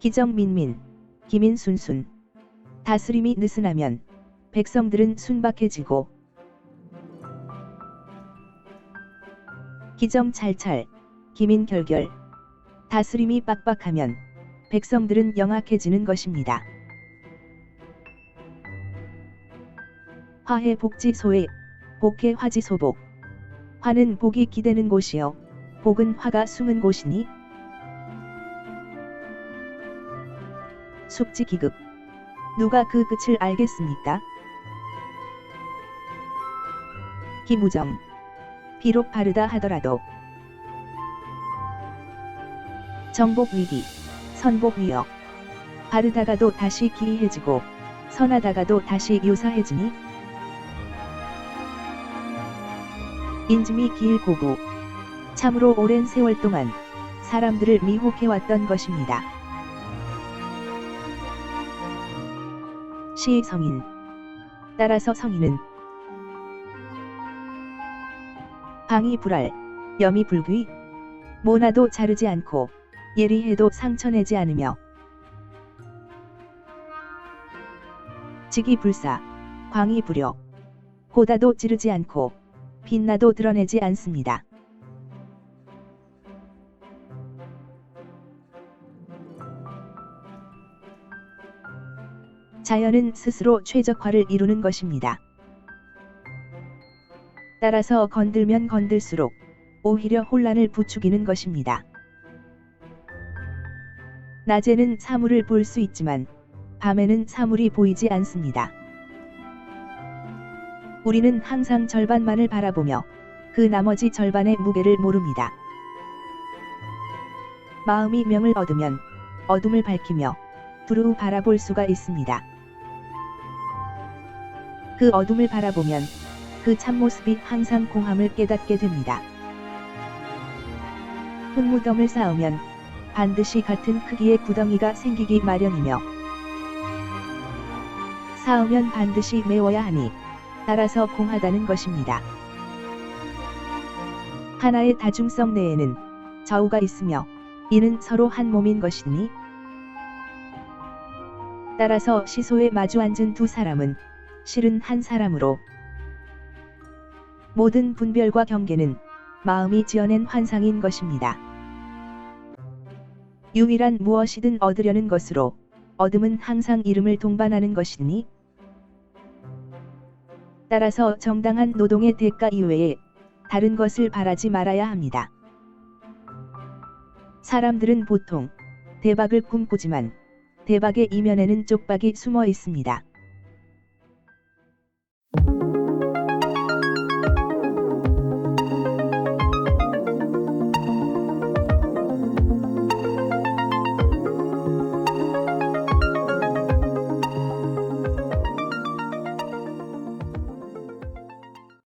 기정민민, 기민순순. 다스림이 느슨하면 백성들은 순박해지고 기정찰찰, 기민결결. 다스림이 빡빡하면 백성들은 영악해지는 것입니다. 화해 복지 소외, 복해 화지 소복. 화는 복이 기대는 곳이요, 복은 화가 숨은 곳이니 숙지 기급. 누가 그 끝을 알겠습니까? 기무정. 비록 바르다 하더라도 정복 위기, 선복 위역. 바르다가도 다시 기이해지고 선하다가도 다시 요사해지니 인심이 길고고 참으로 오랜 세월 동안 사람들을 미혹해왔던 것입니다. 시 성인 따라서 성인은 방이 불알, 염이 불귀, 모나도 자르지 않고 예리해도 상처내지 않으며 직이 불사, 광이 불여, 호다도 지르지 않고 빛나도 드러내지 않습니다. 자연은 스스로 최적화를 이루는 것입니다. 따라서 건들면 건들수록 오히려 혼란을 부추기는 것입니다. 낮에는 사물을 볼 수 있지만 밤에는 사물이 보이지 않습니다. 우리는 항상 절반만을 바라보며 그 나머지 절반의 무게를 모릅니다. 마음이 명을 얻으면 어둠을 밝히며 두루 바라볼 수가 있습니다. 그 어둠을 바라보면 그 참모습이 항상 공함을 깨닫게 됩니다. 흙무덤을 쌓으면 반드시 같은 크기의 구덩이가 생기기 마련이며 쌓으면 반드시 메워야 하니 따라서 공하다는 것입니다. 하나의 다중성 내에는 좌우가 있으며 이는 서로 한 몸인 것이니 따라서 시소에 마주 앉은 두 사람은 실은 한 사람으로 모든 분별과 경계는 마음이 지어낸 환상인 것입니다. 유일한 무엇이든 얻으려는 것으로 얻음은 항상 이름을 동반하는 것이니 따라서 정당한 노동의 대가 이외에 다른 것을 바라지 말아야 합니다. 사람들은 보통 대박을 꿈꾸지만 대박의 이면에는 쪽박이 숨어 있습니다.